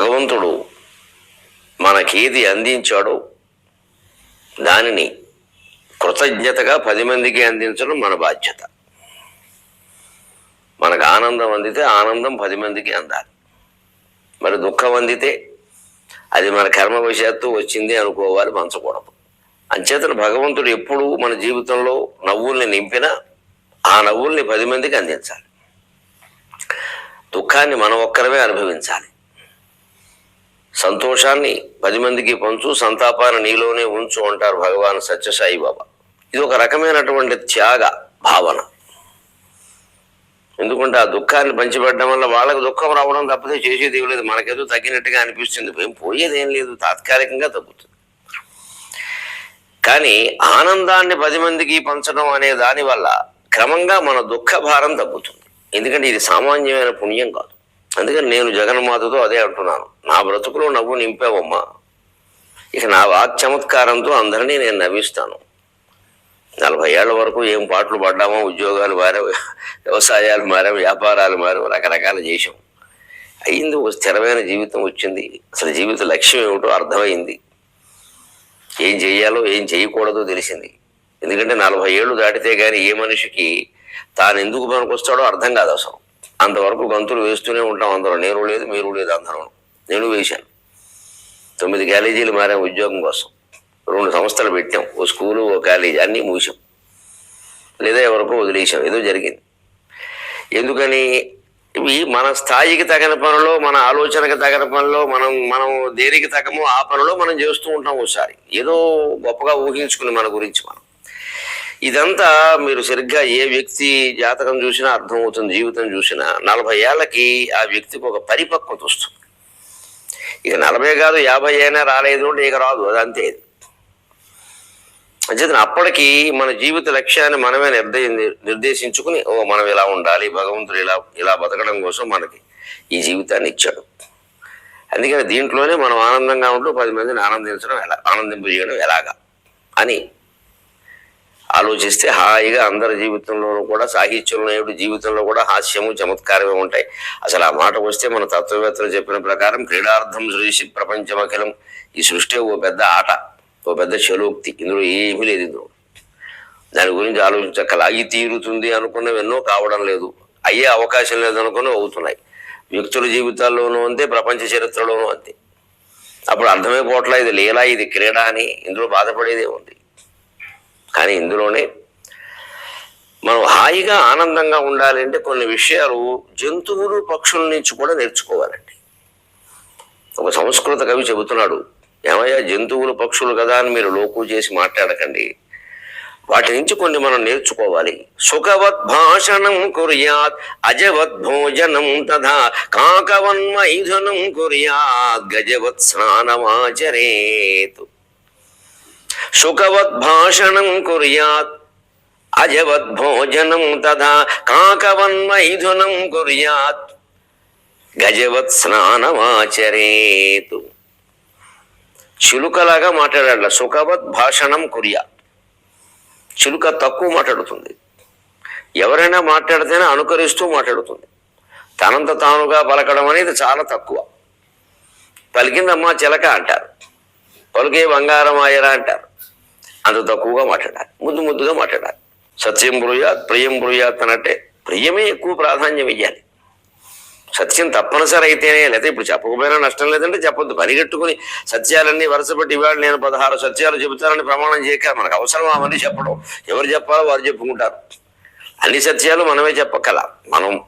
భగవంతుడు మనకేది అందించాడో దానిని కృతజ్ఞతగా పది మందికి అందించడం మన బాధ్యత. మనకు ఆనందం అందితే ఆనందం పది మందికి అందాలి. మరి దుఃఖం అందితే అది మన కర్మవశాత్తు వచ్చింది అనుకోవాలి పంచకూడదు అంచేతను భగవంతుడు ఎప్పుడు మన జీవితంలో నవ్వుల్ని నింపినా ఆ నవ్వుల్ని పది మందికి అందించాలి. దుఃఖాన్ని మనం ఒక్కరమే అనుభవించాలి. సంతోషాన్ని పది మందికి పంచు సంతాపాన్ని నీలోనే ఉంచు అంటారు భగవాన్ సత్యసాయి బాబా. ఇది ఒక రకమైనటువంటి త్యాగ భావన. ఎందుకంటే ఆ దుఃఖాన్ని పంచిపెట్టడం వల్ల వాళ్ళకి దుఃఖం రావడం తప్పితే చేసేది ఇవ్వలేదు లేదు. మనకేదో తగ్గినట్టుగా అనిపిస్తుంది. ఏం పోయేది ఏం లేదు. తాత్కాలికంగా తగ్గుతుంది. కానీ ఆనందాన్ని పది మందికి పంచడం అనే దాని వల్ల క్రమంగా మన దుఃఖ భారం తగ్గుతుంది. ఎందుకంటే ఇది సామాన్యమైన పుణ్యం కాదు. అందుకని నేను జగన్మాతతో అదే అంటున్నాను. నా బ్రతుకులో నవ్వు నింపావమ్మా. ఇక నా వాక్ చమత్కారంతో అందరినీ నేను నవ్విస్తాను. నలభై ఏళ్ళ వరకు ఏం పాటలు పడ్డామో ఉద్యోగాలు మారాం వ్యవసాయాలు మారాం వ్యాపారాలు మారాం రకరకాలు చేసాం అయింది ఒక స్థిరమైన జీవితం వచ్చింది. అసలు జీవిత లక్ష్యం ఏమిటో అర్థమైంది. ఏం చేయాలో ఏం చేయకూడదో తెలిసింది. ఎందుకంటే నలభై ఏళ్ళు దాటితే కానీ ఏ మనిషికి తాను ఎందుకు పనికొస్తాడో అర్థం కాదు అసలు. అంతవరకు గంతులు వేస్తూనే ఉంటాం అందరం. నేను లేదు మీరు లేదు అందరం నేను వేశాను. తొమ్మిది కాలేజీలు మారాం ఉద్యోగం కోసం. రెండు సంస్థలు పెట్టాం. ఓ స్కూలు ఓ కాలేజీ అన్నీ మూసాం. లేదా ఎవరికో వదిలేసాం ఏదో జరిగింది. ఎందుకని? ఇవి మన స్థాయికి తగిన పనులు మన ఆలోచనకు తగిన పనులు మనం మనం దేనికి తగమో ఆ పనులు మనం చేస్తూ ఉంటాం ఒకసారి ఏదో గొప్పగా ఊహించుకుని మన గురించి మనం. ఇదంతా మీరు సరిగ్గా ఏ వ్యక్తి జాతకం చూసినా అర్థమవుతుంది జీవితం చూసినా నలభై ఏళ్ళకి ఆ వ్యక్తికి ఒక పరిపక్వత వస్తుంది. ఇక నలభై కాదు యాభై అయినా రాలేదు అంటే ఇక రాదు అది అంతే. ఇది అంచేతన అప్పటికి మన జీవిత లక్ష్యాన్ని మనమే నిర్దయ నిర్దేశించుకుని ఓ మనం ఇలా ఉండాలి భగవంతుడు ఇలా ఇలా బతకడం కోసం మనకి ఈ జీవితాన్ని ఇచ్చాడు. అందుకని దీంట్లోనే మనం ఆనందంగా ఉంటూ పది మందిని ఆనందించడం ఎలా ఆనందింపజేయడం ఎలాగా అని ఆలోచిస్తే హాయిగా అందరి జీవితంలోనూ కూడా సాహిత్యంలో ఏమిటి జీవితంలో కూడా హాస్యము చమత్కారమే ఉంటాయి. అసలు ఆ మాట వస్తే మన తత్వవేత్తలు చెప్పిన ప్రకారం క్రీడార్థం సృష్టి ప్రపంచమఖిలం. ఈ సృష్టి ఓ పెద్ద ఆట ఓ పెద్ద చలోక్తి ఇందులో ఏమీ లేదు ఇందులో. దాని గురించి ఆలోచించక లాగి తీరుతుంది అనుకున్నవి ఎన్నో కావడం లేదు. అయ్యే అవకాశం లేదనుకుని అవుతున్నాయి. వ్యక్తుల జీవితాల్లోనూ అంతే ప్రపంచ చరిత్రలోనూ అంతే. అప్పుడు అర్థమైపోవట్లా ఇది లీలా ఇది క్రీడ అని ఇందులో బాధపడేదే ఉంది. కానీ ఇందులోనే మనం హాయిగా ఆనందంగా ఉండాలి అంటే కొన్ని విషయాలు జంతువులు పక్షుల నుంచి కూడా నేర్చుకోవాలండి. ఒక సంస్కృత కవి చెబుతున్నాడు ఏమయ్యా జంతువులు పక్షులు కదా అని మీరు లోకు చేసి మాట్లాడకండి. వాటి నుంచి కొన్ని మనం నేర్చుకోవాలి. సుఖవత్ భాషణం కుర్యాత్ అజవత్ భోజనం తథా కాకవన్మైథునం కుర్యాత్ గజవత్ స్నానమాచరేతు. సుఖవత్ భాషణం కుర్యాత్ అజవత్ భోజనం తథా కాకవన్మైథునం కుర్యాత్ గజవత్ స్నానమాచరేతు చిలుకలాగా మాట్లాడాల సుఖవత్ భాషణం కురియా. చిలుక తక్కువ మాట్లాడుతుంది. ఎవరైనా మాట్లాడితేనే అనుకరిస్తూ మాట్లాడుతుంది. తనంత తానుగా పలకడం అనేది చాలా తక్కువ. పలికిందమ్మా చిలక అంటారు. పలికే బంగారం ఆయరా అంటారు. అంత తక్కువగా మాట్లాడాలి. ముద్దు ముద్దుగా మాట్లాడాలి. సత్యం బ్రూయాత్ ప్రియం బ్రూయాత్ అనంటే ప్రియమే ఎక్కువ ప్రాధాన్యం ఇవ్వాలి సత్యం తప్పనిసరి అయితేనే లేదా ఇప్పుడు చెప్పకపోయినా నష్టం లేదంటే చెప్పొద్దు. పరిగెట్టుకుని సత్యాలన్నీ వరుసపెట్టి ఇవాళ నేను పదహారు సత్యాలు చెబుతానని ప్రమాణం చేయక మనకు అవసరం అవన్నీ చెప్పడం. ఎవరు చెప్పాలో వారు చెప్పుకుంటారు. అన్ని సత్యాలు మనమే చెప్పకల మనం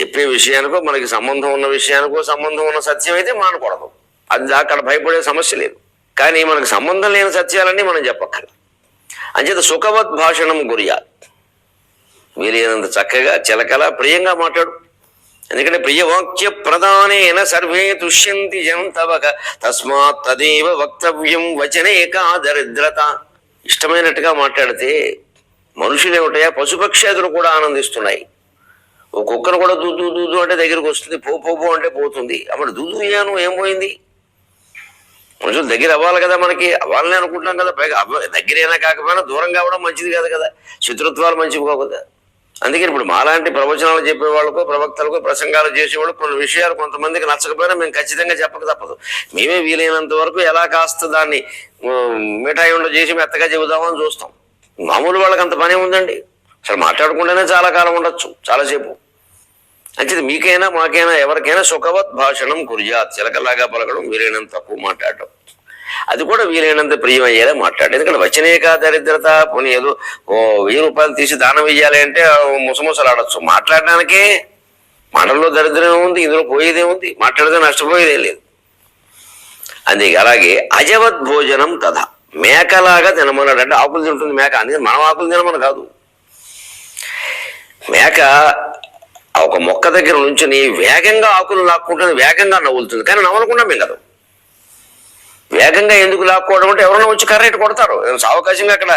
చెప్పే విషయానికో మనకి సంబంధం ఉన్న విషయానికో సంబంధం ఉన్న సత్యం అయితే మానకూడదు. అది అక్కడ భయపడే సమస్య లేదు. కానీ మనకు సంబంధం లేని సత్యాలన్నీ మనం చెప్పక్కర్ అంచేత సుఖవత్ భాషణం గురియా వీలైనంత చక్కగా చిలకల ప్రియంగా మాట్లాడు. ఎందుకంటే ప్రియవాక్య ప్రధానేన సర్వే తుష్యంతి జంతవక తస్మాత్ తదేవ వక్తవ్యం వచనే కాదరిద్రత ఇష్టమైనట్టుగా మాట్లాడితే మనుషులు ఏమిటయా పశుపక్షాదులు కూడా ఆనందిస్తున్నాయి. ఓ కుక్కను కూడా దూదు దూదు అంటే దగ్గరికి వస్తుంది. పో పో పో అంటే పోతుంది. అప్పుడు దూదు అయ్యాను ఏం పోయింది? మనుషులు దగ్గర అవ్వాలి కదా మనకి. అవ్వాలని అనుకుంటున్నాం కదా. పైగా అవ్వ దగ్గరైనా కాకపోయినా దూరం కావడం మంచిది కాదు కదా. శత్రుత్వాలు మంచివి కావు కదా. అందుకని ఇప్పుడు మాలాంటి ప్రవచనాలు చెప్పే వాళ్ళకు ప్రవక్తలకు ప్రసంగాలు చేసేవాళ్ళు కొన్ని విషయాలు కొంతమందికి నచ్చకపోయినా మేము ఖచ్చితంగా చెప్పక తప్పదు. మేమే వీలైనంత వరకు ఎలా కాస్త దాన్ని మిఠాయి ఉండ చేసి మెత్తగా చెబుదామని చూస్తాం. మామూలు వాళ్ళకి అంత పని ఉందండి అసలు మాట్లాడకుండానే చాలా కాలం ఉండొచ్చు. చాలాసేపు అంచేది మీకైనా మాకైనా ఎవరికైనా సుఖవత్ భాషణం కుర్యాత్ చిలకలాగా పలకడం వీలైనంత తక్కువ మాట్లాడటం. అది కూడా వీలైనంత ప్రియమయ్యేలా మాట్లాడు ఎందుకంటే వచనేక దరిద్రత పోనీ ఏదో ఓ వెయ్యి రూపాయలు తీసి దానం వెయ్యాలి అంటే ముసముసలాడచ్చు. మాట్లాడడానికే మాటల్లో దరిద్రం ఉంది ఇందులో పోయేదే ఉంది. మాట్లాడితే నష్టపోయేదే లేదు. అందుకే అలాగే అజవత్ భోజనం కథ. మేకలాగా తినమన్నాడు అంటే ఆకులు తింటుంది మేక. అందుకని మనం ఆకులు తినమని కాదు. మేక ఒక మొక్క దగ్గర నుంచుని వేగంగా ఆకులు లాక్కుంటుంది వేగంగా నవ్వులుతుంది. కానీ నవ్వకుండా మిగలదు వేగంగా ఎందుకు లాక్కోవడం అంటే ఎవరైనా వచ్చి కర్రెట్ కొడతారు. సావకాశంగా అక్కడ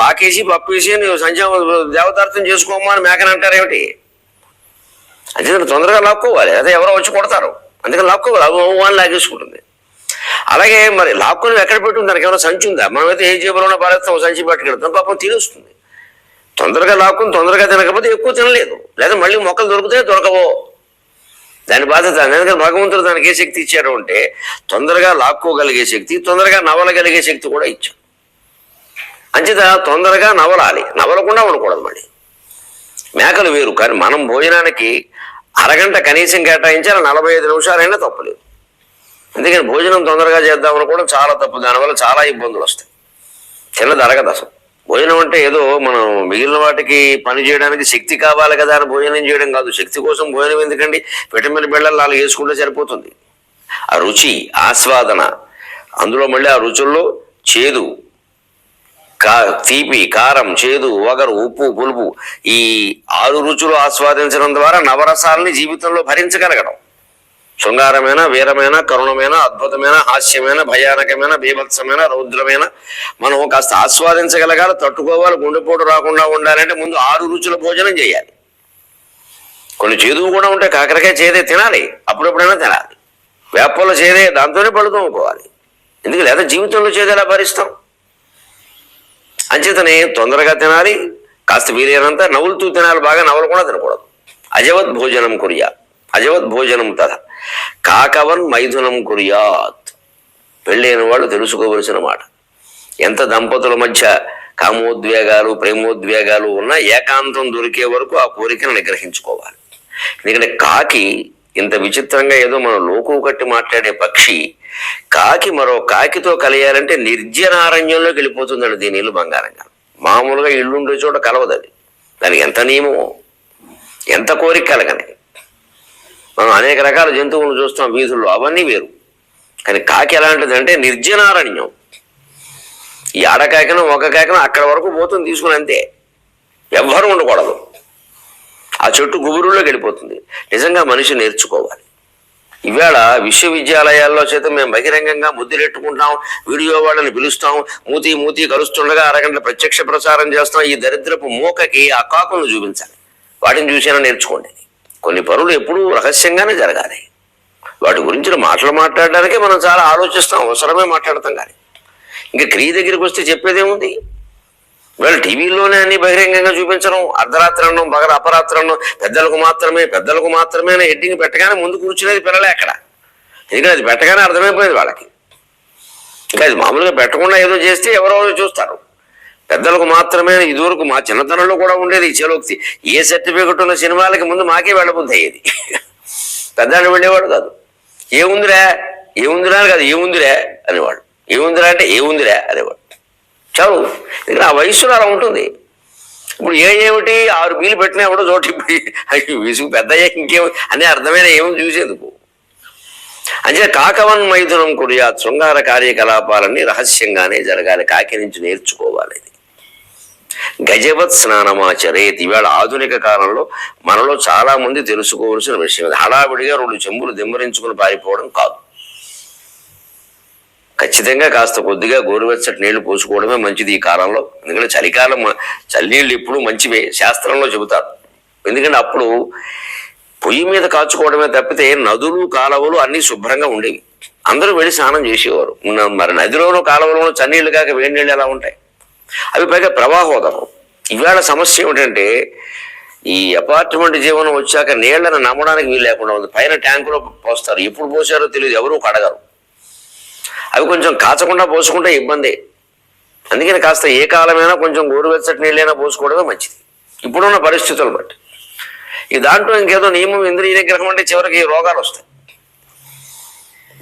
ఆకేసి పప్పు వేసి నువ్వు సంధ్య దేవతార్థం చేసుకోమా అని మేకని అంటారు ఏమిటి? అంటే తొందరగా లాక్కోవాలి. అదే ఎవరో వచ్చి కొడతారు. అందుకని లాక్కోవాలి. అని లాగేసుకుంటుంది. అలాగే మరి లాక్కొని ఎక్కడ పెట్టుంది దానికి ఏమైనా సంచి ఉందా? మనమైతే ఏ జేబులోనే పారేస్తాం సంచి పట్టుకెడతాం పాపం తినేస్తుంది తొందరగా లాక్కుని తొందరగా తినకపోతే ఎక్కువ తినలేదు. లేదా మళ్ళీ మొక్కలు దొరికితే దొరకవో. దాని బాధ్యత ఎందుకంటే భగవంతుడు దానికి ఏ శక్తి ఇచ్చాడు అంటే తొందరగా లాక్కోగలిగే శక్తి తొందరగా నవలగలిగే శక్తి కూడా ఇచ్చాడు. అంచేత తొందరగా నవలాలి. నవలకుండా ఉండకూడదు మళ్ళీ. మేకలు వేరు కానీ మనం భోజనానికి అరగంట కనీసం కేటాయించాలి నలభై ఐదు నిమిషాలైనా తప్పలేదు. అందుకని భోజనం తొందరగా చేద్దామని కూడా చాలా తప్పు. దానివల్ల చాలా ఇబ్బందులు వస్తాయి. చిన్నది అరగదు అసలు. భోజనం అంటే ఏదో మనం మిగిలిన వాటికి పని చేయడానికి శక్తి కావాలి కదా అని భోజనం చేయడం కాదు. శక్తి కోసం భోజనం ఎందుకండి? విటమిన్ బిళ్ళలు అలా వేసుకుంటే సరిపోతుంది. ఆ రుచి ఆస్వాదన. అందులో మళ్ళీ ఆ రుచుల్లో చేదు కా తీపి కారం చేదు వగరు ఉప్పు పులుపు ఈ ఆరు రుచులు ఆస్వాదించడం ద్వారా నవరసాలని జీవితంలో భరించగలగడం. శృంగారమైన వీరమైన కరుణమైన అద్భుతమైన హాస్యమైన భయానకమైన బీభత్సమైన రౌద్రమైన. మనం కాస్త ఆస్వాదించగలగాలి తట్టుకోవాలి గుండెపోటు రాకుండా ఉండాలంటే ముందు ఆరు రుచుల భోజనం చేయాలి. కొన్ని చేదువు కూడా ఉంటే కాకరకాయ చేదే తినాలి అప్పుడెప్పుడైనా తినాలి. వేపల చేదే దాంతోనే పళ్ళు తోముకోవాలి. ఎందుకు? లేదా జీవితంలో చేదేలా భరిస్తాం? అంచేతనే తొందరగా తినాలి కాస్త వీలైనంత నవ్వులుతూ తినాలి బాగా నవ్వులు కూడా తినకూడదు. అజవత్ భోజనం కురియా. అజవత్ భోజనం తథ. కాకవన్ మైథునం కుర్యాత్. పెళ్ళైన వాళ్ళు తెలుసుకోవలసిన మాట. ఎంత దంపతుల మధ్య కామోద్వేగాలు ప్రేమోద్వేగాలు ఉన్నా ఏకాంతం దొరికే వరకు ఆ కోరికను నిగ్రహించుకోవాలి. ఎందుకంటే కాకి ఇంత విచిత్రంగా ఏదో మనం లోకు కట్టి మాట్లాడే పక్షి. కాకి మరో కాకితో కలియాలంటే నిర్జనారణ్యంలోకి వెళ్ళిపోతుందండి దీని ఇల్లు బంగారంగా మామూలుగా ఇల్లుండే చోట కలవదు అది. దానికి ఎంత నియమమో? ఎంత కోరిక కలగని? మనం అనేక రకాల జంతువులను చూస్తాం వీధుల్లో. అవన్నీ వేరు. కానీ కాకి ఎలాంటిదంటే నిర్జనారణ్యం. ఈ ఆడకాకిన ఒక కాకిన అక్కడ వరకు పోతుంది తీసుకుని అంతే. ఎవ్వరూ ఉండకూడదు. ఆ చెట్టు గుబురులోకి వెళ్ళిపోతుంది. నిజంగా మనిషి నేర్చుకోవాలి. ఇవాళ విశ్వవిద్యాలయాల్లో చేత మేము బహిరంగంగా ముద్దులెట్టుకుంటాం వీడియో వాళ్ళని పిలుస్తాం మూతి మూతి కలుస్తుండగా అరగంట ప్రత్యక్ష ప్రసారం చేస్తాం. ఈ దరిద్రపు మూకకి ఆ కాకులను చూపించాలి. వాటిని చూసేనా నేర్చుకోండి. కొన్ని పనులు ఎప్పుడూ రహస్యంగానే జరగాలి. వాటి గురించి మాటలు మాట్లాడడానికే మనం చాలా ఆలోచిస్తాం అవసరమే మాట్లాడతాం కానీ. ఇంకా క్రియ దగ్గరికి వస్తే చెప్పేదేముంది? వాళ్ళు టీవీలోనే అన్ని బహిరంగంగా చూపించడం అర్ధరాత్రి అన్నం పగల అపరాత్రి అన్నం పెద్దలకు మాత్రమే పెద్దలకు మాత్రమే అనే హెడ్డింగ్ పెట్టగానే ముందు కూర్చునేది పిల్లలే అక్కడ. ఎందుకంటే అది పెట్టగానే అర్థమైపోయేది వాళ్ళకి. ఇంకా అది మామూలుగా పెట్టకుండా ఏదో చేస్తే ఎవరో చూస్తారు. పెద్దలకు మాత్రమే ఇదివరకు మా చిన్నతనంలో కూడా ఉండేది ఈ చేలోక్తి ఏ సర్టిఫికెట్ ఉన్న సినిమాలకి ముందు మాకే వెళ్ళబుద్ధి అయ్యేది. పెద్దాన్ని వెళ్ళేవాడు కాదు. ఏముందిరా? ఏముందిరా కాదు. ఏముందిరా అనేవాడు ఏముందిరా అంటే ఏముందిరా అనేవాడు చాలు. ఇక్కడ ఆ వయస్సులో అలా ఉంటుంది. ఇప్పుడు ఏ ఏమిటి? ఆరు బీలు పెట్టినా ఎవడో చోటు అయ్యి విసుగు పెద్ద ఇంకేం అనే అర్థమైన ఏమో చూసేందుకు. అంతే కాకవన్ మైథునం కుడియా శృంగార కార్యకలాపాలన్నీ రహస్యంగానే జరగాలి. కాకి నుంచి నేర్చుకోవాలి. గజవత్ స్నానమాచరేత్. ఇవాళ ఆధునిక కాలంలో మనలో చాలా మంది తెలుసుకోవలసిన విషయం హడావిడిగా రెండు చెంబులు దిమ్మరించుకుని పారిపోవడం కాదు. ఖచ్చితంగా కాస్త కొద్దిగా గోరువెచ్చటి నీళ్ళు పోసుకోవడమే మంచిది ఈ కాలంలో. ఎందుకంటే చలికాలం చల్లనీళ్ళు ఎప్పుడు మంచివే శాస్త్రంలో చెబుతారు. ఎందుకంటే అప్పుడు పొయ్యి మీద కాచుకోవడమే తప్పితే నదులు కాలువలు అన్నీ శుభ్రంగా ఉండేవి. అందరూ వెళ్ళి స్నానం చేసేవారు. మరి నదిలోనూ కాలువలోనూ చన్నీళ్ళు కాక వేడి నీళ్ళు ఎలా ఉంటాయి? అవి పైగా ప్రవాహోదకం ఇవాళ సమస్య ఏమిటంటే ఈ అపార్ట్మెంట్ జీవనం వచ్చాక నీళ్ళను నమ్మడానికి వీలు లేకుండా ఉంది. పైన ట్యాంకులో పోస్తారు. ఎప్పుడు పోసారో తెలియదు. ఎవరు కడగరు అవి కొంచెం కాచకుండా పోసుకుంటే ఇబ్బంది. అందుకని కాస్త ఏ కాలమైనా కొంచెం గోరువెచ్చటి నీళ్ళైనా పోసుకోవడమే మంచిది. ఇప్పుడున్న పరిస్థితులు బట్టి. ఈ దాంట్లో ఇంకేదో నియమం ఇంద్రియ నిగ్రహం అంటే చివరికి రోగాలు వస్తాయి.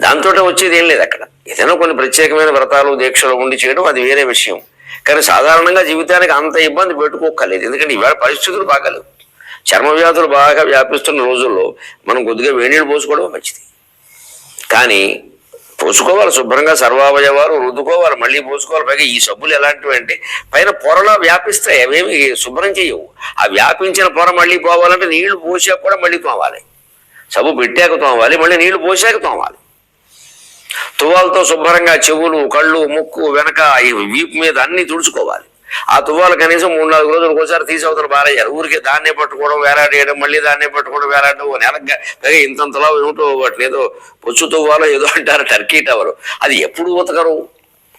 దాంతో వచ్చేది ఏం లేదు అక్కడ. ఏదైనా కొన్ని ప్రత్యేకమైన వ్రతాలు దీక్షలు ఉండి చేయడం అది వేరే విషయం. కానీ సాధారణంగా జీవితానికి అంత ఇబ్బంది పెట్టుకోకలేదు ఎందుకంటే ఈవేళ పరిస్థితులు బాగాలేవు చర్మ వ్యాధులు బాగా వ్యాపిస్తున్న రోజుల్లో మనం కొద్దిగా వేణీళ్ళు పోసుకోవడం మంచిది. కానీ పోసుకోవాలి శుభ్రంగా సర్వావయవాలు రుద్దుకోవాలి మళ్ళీ పోసుకోవాలి. పైగా ఈ సబ్బులు ఎలాంటివి అంటే పైన పొరలా వ్యాపిస్తాయి అవేమి శుభ్రం చేయవు. ఆ వ్యాపించిన పొర మళ్ళీ పోవాలంటే నీళ్ళు పోసాక కూడా మళ్ళీ తోమాలి. సబ్బు పెట్టాక తోమాలి మళ్ళీ నీళ్ళు పోసాక తోమాలి. తువ్వాలతో శుభ్రంగా చెవులు కళ్ళు ముక్కు వెనక వీపు మీద అన్ని తుడుచుకోవాలి. ఆ తువ్వాలు కనీసం మూడు నాలుగు రోజులు ఒకసారి తీసి అవతల బారయ్యారు ఊరికే దాన్నే పట్టుకోవడం వేలాడేయడం మళ్ళీ దాన్నే పట్టుకోవడం వేలాడడం నెలగా పైగా ఇంతంతలా ఏమిటో వాటిని ఏదో పొచ్చు తువ్వాలో ఏదో అంటారు టర్కీ టవర్. అది ఎప్పుడు ఉతకరు?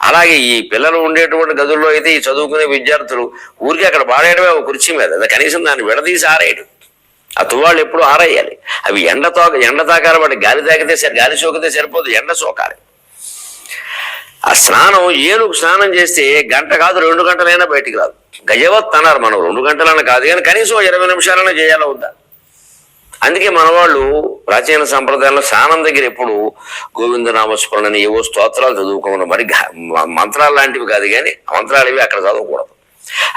అలాగే ఈ పిల్లలు ఉండేటువంటి గదుల్లో అయితే ఈ చదువుకునే విద్యార్థులు ఊరికే అక్కడ పాడేయడమే ఒక కుర్చీ మీద. కనీసం దాన్ని విడదీసి ఆరేయడం. ఆ తువ్వాళ్ళు ఎప్పుడు ఆరేయాలి. అవి ఎండ తోక ఎండ తాకాలి వాటి గాలి తాకితే సరి గాలి సోకితే సరిపోదు ఎండ సోకాలి. ఆ స్నానం ఏనుగు స్నానం చేస్తే గంట కాదు రెండు గంటలైనా బయటికి రాదు. గజవత్ అన్నారు మనం రెండు గంటలైనా కాదు కానీ కనీసం ఇరవై నిమిషాలైనా చేయాలా వద్దా? అందుకే మనవాళ్ళు ప్రాచీన సంప్రదాయంలో స్నానం దగ్గర ఎప్పుడు గోవిందనామస్మరణని ఏవో స్తోత్రాలు చదువుకోవడం మరి మంత్రాలు లాంటివి కాదు కానీ మంత్రాలు ఇవి అక్కడ చదవకూడదు.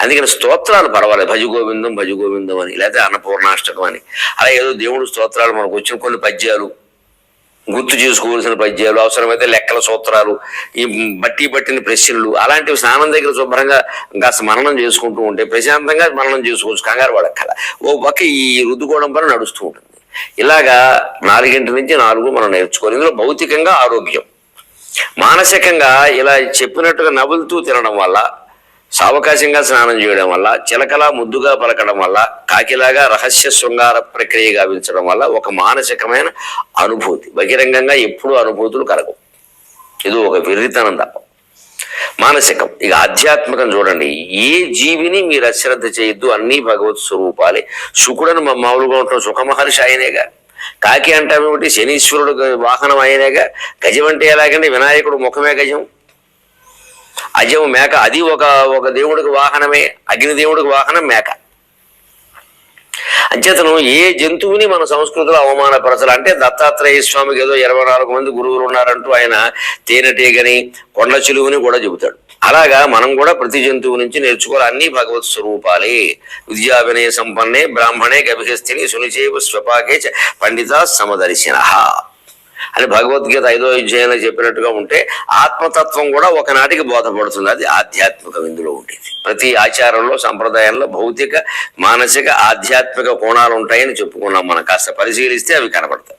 అందుకని స్తోత్రాలు పర్వాలేదు భజ గోవిందం భజ గోవిందం అని లేకపోతే అన్నపూర్ణాష్టకం అని. అలా ఏదో దేవుడు స్తోత్రాలు మనకు వచ్చిన కొన్ని పద్యాలు. గుర్తు చేసుకోవాల్సిన పద్యాలు అవసరమైతే లెక్కల సూత్రాలు ఈ బట్టి పట్టిన ప్రశ్నలు అలాంటివి స్నానం దగ్గర శుభ్రంగా కాస్త మననం చేసుకుంటూ ఉంటే ప్రశాంతంగా మననం చేసుకోవచ్చు. కంగారు పడక్కల. ఓ పక్క ఈ రుద్దుకోవడం పని నడుస్తూ ఉంటుంది. ఇలాగా నాలుగింటి నుంచి నాలుగు మనం నేర్చుకోవాలి. ఇందులో భౌతికంగా ఆరోగ్యం. మానసికంగా ఇలా చెప్పినట్టుగా నవ్వులుతూ తినడం వల్ల సావకాశంగా స్నానం చేయడం వల్ల చిలకలా ముద్దుగా పలకడం వల్ల కాకిలాగా రహస్య శృంగార ప్రక్రియ గావించడం వల్ల ఒక మానసికమైన అనుభూతి. బహిరంగంగా ఎప్పుడూ అనుభూతులు కలగవు. ఇది ఒక విరితనం తప్ప. మానసికం. ఇక ఆధ్యాత్మికం చూడండి. ఏ జీవిని మీరు అశ్రద్ధ చేయొద్దు అన్ని భగవత్ స్వరూపాలే. శుకుడని మా మామూలుగా ఉంటాం సుఖమహర్షి ఆయనేగా. కాకి అంటామేమిటి? శనీశ్వరుడు వాహనం ఆయనేగా. గజం అంటే ఎలాగంటే వినాయకుడు ముఖమే గజం. అజం మేక అది ఒక ఒక దేవుడికి వాహనమే అగ్ని దేవుడికి వాహనం మేక. అంచేతను ఏ జంతువుని మన సంస్కృతిలో అవమానపరచాలి అంటే దత్తాత్రేయ స్వామికి ఏదో ఇరవై నాలుగు మంది గురువులు ఉన్నారంటూ ఆయన తేనెటీగని కొండ చిలువని కూడా చెబుతాడు. అలాగా మనం కూడా ప్రతి జంతువు నుంచి నేర్చుకోవాలి అన్ని భగవత్ స్వరూపాలే. విద్యా వినయ సంపన్నే బ్రాహ్మణే గభిహస్తిని సునిచేవ స్వపాకే పండిత సమదర్శిన. అని భగవద్గీత ఐదో అధ్యాయంలో చెప్పినట్టుగా ఉంటే ఆత్మతత్వం కూడా ఒకనాటికి బోధపడుతుంది. అది ఆధ్యాత్మికం ఇందులో ఉండేది. ప్రతి ఆచారంలో సంప్రదాయంలో భౌతిక మానసిక ఆధ్యాత్మిక కోణాలు ఉంటాయని చెప్పుకున్నాం మనం. కాస్త పరిశీలిస్తే అవి కనబడతాయి